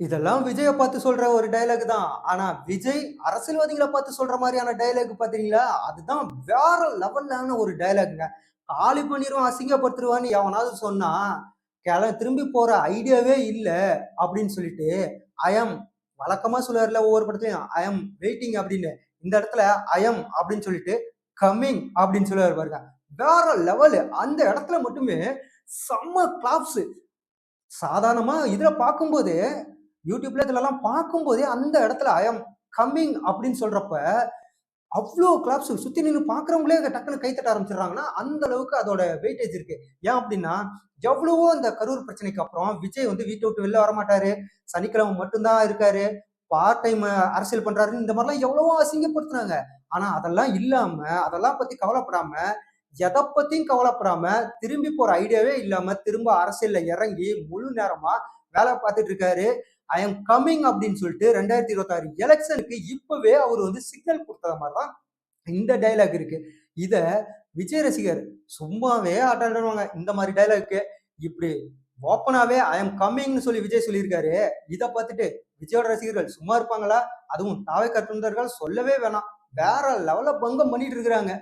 இதெல்லாம் விஜயை பார்த்து சொல்ற ஒரு டயலாக் தான். ஆனா விஜய் அரசியல்வாதிகளை பார்த்து சொல்ற மாதிரியான டயலாக் பாத்தீங்களா அதுதான் வேற லெவல்லான ஒரு டயலாக்ங்க. காலி பண்ணிருவான், அசிங்கப்படுத்துருவான்னு எவனாவது சொன்னா, கிள திரும்பி போற ஐடியாவே இல்லை அப்படின்னு சொல்லிட்டு, அயம் வழக்கமா சொல்லுவார்ல ஒவ்வொரு படத்துலயும், அயம் வெயிட்டிங் அப்படின்னு. இந்த இடத்துல அயம் அப்படின்னு சொல்லிட்டு, கம்மிங் அப்படின்னு சொல்லுவார் பாருங்க. வேற லெவலு. அந்த இடத்துல மட்டுமே செம்ம கிளாப்ஸு. சாதாரணமா இதுல பார்க்கும்போது யூடியூப்ல இதெல்லாம் பார்க்கும்போதே அந்த இடத்துல ஐ எம் கம்மிங் அப்படின்னு சொல்றப்ப, அவ்வளோ கிளாப்ஸ் சுத்தி நின்று பார்க்கிறவங்களே டக்குனு கை தட்ட ஆரம்பிச்சிடுறாங்கன்னா அந்த அளவுக்கு அதோட வெயிட்டேஜ் இருக்கு. ஏன் அப்படின்னா, எவ்வளவோ அந்த கரூர் பிரச்சனைக்கு அப்புறம் விஜய் வந்து வீட்டை விட்டு வெளில வரமாட்டாரு. சனிக்கிழமை மட்டும்தான் இருக்காரு. பார்ட் டைம் அரசியல் பண்றாருன்னு இந்த மாதிரிலாம் எவ்வளவோ அசிங்கப்படுத்துனாங்க. ஆனா அதெல்லாம் இல்லாம, அதெல்லாம் பத்தி கவலைப்படாம, எதை பத்தியும் கவலைப்படாம, திரும்பி போற ஐடியாவே இல்லாம, திரும்ப அரசியல்ல இறங்கி முழு நேரமா வேலை பார்த்துட்டு இருக்காரு. ஐ எம் கம்மிங் அப்படின்னு சொல்லிட்டு 2026 எலக்ஷனுக்கு இப்பவே அவர் வந்து சிக்னல் கொடுத்த மாதிரி தான் இந்த டயலாக் இருக்கு. இத விஜய் ரசிகர் சும்மாவே ஆட்டாடுவாங்க. இந்த மாதிரி டைலாக்கு இப்படி ஓப்பனாவே ஐ எம் கம்மிங்ன்னு சொல்லி விஜய் சொல்லியிருக்காரு. இதை பார்த்துட்டு விஜயோட ரசிகர்கள் சும்மா இருப்பாங்களா? அதுவும் தாவை தொண்டர்கள் சொல்லவே வேணாம். வேற லெவல்ல பங்கம் பண்ணிட்டு இருக்கிறாங்க.